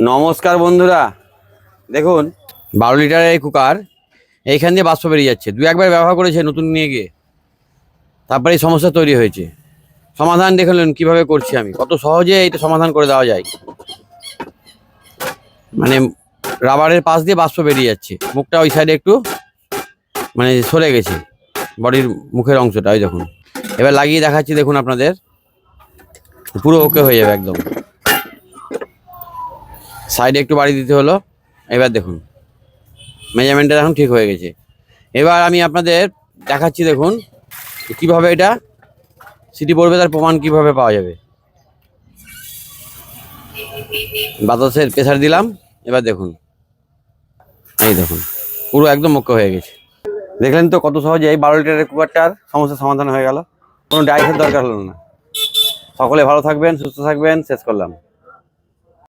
নমস্কার বন্ধুরা। দেখুন, বারো লিটারের এই কুকার এইখান দিয়ে বাষ্প বেরিয়ে যাচ্ছে। দু একবার ব্যবহার করেছে নতুন নিয়ে গিয়ে। তারপরে এই সমস্যা তৈরি হয়েছে। সমাধান দেখলেন কীভাবে করছি আমি। কত সহজে এটা সমাধান করে দেওয়া যায়। মানে রাবারের পাশ দিয়ে বাষ্প বেরিয়ে যাচ্ছে। মুখটা ওই সাইডে একটু মানে সরে গেছে। বডির মুখের অংশটা, ওই দেখুন। এবার লাগিয়ে দেখাচ্ছি, দেখুন আপনাদের। পুরো ওকে হয়ে যাবে একদম। সাইডে একটু বাড়ি দিতে হলো। এবার দেখুন মেজারমেন্টটা এখন ঠিক হয়ে গেছে। এবার আমি আপনাদের দেখাচ্ছি দেখুন কীভাবে এটা সিটি পড়বে তার প্রমাণ কীভাবে পাওয়া যাবে। বাতাসের প্রেসার দিলাম, এবার দেখুন। এই দেখুন, পুরো একদম মুখ্য হয়ে গেছে। দেখলেন তো কত সহজে এই বারো লিটারের কুকারটার সমস্যার সমাধান হয়ে গেল। কোনো ডাইসের দরকার হলো না। সকলে ভালো থাকবেন, সুস্থ থাকবেন, শেষ করলাম।